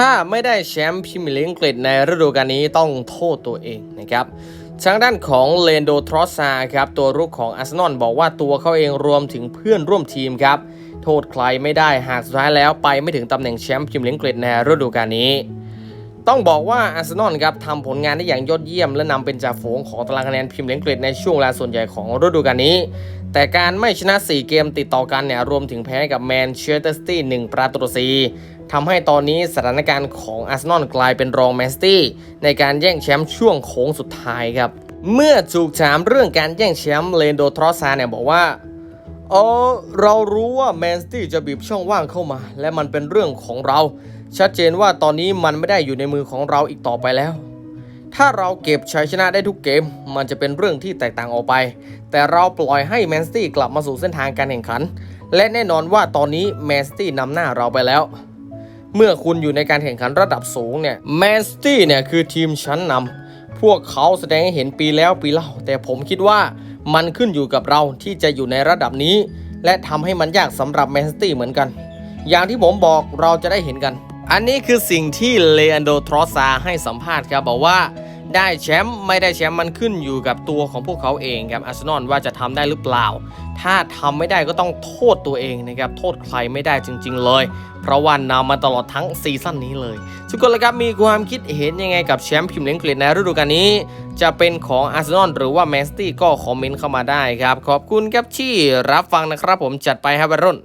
ถ้าไม่ได้แชมป์พรีเมียร์ลีกอังกฤษในฤดูกาลนี้ต้องโทษตัวเองนะครับทางด้านของเลนโดทรอสซาครับตัวรุกของอาร์เซนอลบอกว่าตัวเขาเองรวมถึงเพื่อนร่วมทีมครับโทษใครไม่ได้หากสุดท้ายแล้วไปไม่ถึงตำแหน่งแชมป์พรีเมียร์ลีกอังกฤษในฤดูกาลนี้ ต้องบอกว่าอาร์เซนอลครับทำผลงานได้อย่างยอดเยี่ยม และนำเป็นจ่าฝูงของตารางคะแนนพรีเมียร์ลีกอังกฤษในช่วงเวลาส่วนใหญ่ของฤดูกาลนี้ แต่การไม่ชนะ 4 เกมติดต่อกันเนี่ยรวมถึงแพ้กับแมนเชสเตอร์ซิตี้1ประตูต่อ4 ทำให้ตอนนี้สถานการณ์ของอาร์เซนอลกลายเป็นรองแมนซิตี้ในการแย่งแชมป์ช่วงโค้งสุดท้ายครับ เมื่อถูกถามเรื่องการแย่งแชมป์เลนโดทรอสซาเนี่ยบอกว่าเออเรารู้ว่าแมนซิตี้จะบีบช่องว่างเข้ามา และมันเป็นเรื่องของเรา ชัดเจนว่าตอนนี้มันไม่ได้อยู่ในมือของเราอีกต่อไปแล้ว ถ้าเราเก็บชัยชนะได้ทุกเกม มันจะเป็นเรื่องที่แตกต่างออกไป แต่เราปล่อยให้แมนซิตี้กลับมาสู่เส้นทางการแข่งขัน และแน่นอนว่าตอนนี้แมนซิตี้นำหน้าเราไปแล้ว เมื่อคุณอยู่ในการแข่งขันระดับสูงเนี่ยแมนซิตี้เนี่ยคือทีมชั้นนำพวกเขาแสดงให้เห็นปีแล้วปีเล่า แต่ผมคิดว่ามันขึ้นอยู่กับเราที่จะอยู่ในระดับนี้ และทำให้มันยากสำหรับแมนซิตี้เหมือนกัน อย่างที่ผมบอกเราจะได้เห็นกัน อันนี้คือสิ่งที่เลอันโดทรอสซาให้สัมภาษณ์ครับบอกว่าได้แชมป์ไม่ได้แชมป์มันขึ้นอยู่กับตัวของพวกเขาเองครับอาร์เซนอลว่าจะทำได้หรือเปล่า ถ้าทำไม่ได้ก็ต้องโทษตัวเองนะครับ โทษใครไม่ได้จริง ๆ เลย เพราะว่านำมาตลอดทั้งซีซั่นนี้เลย ทุกคนละครับมีความคิดเห็นยังไงกับแชมป์พิมพ์เลีกอังกฤษในฤดูกาลนี้ จะเป็นของอาร์เซนอลหรือว่าแมนซิตี้ก็คอมเมนต์เข้ามาได้ครับ ขอบคุณครับที่รับฟังนะครับ ผมจัดไปครับวรุ่น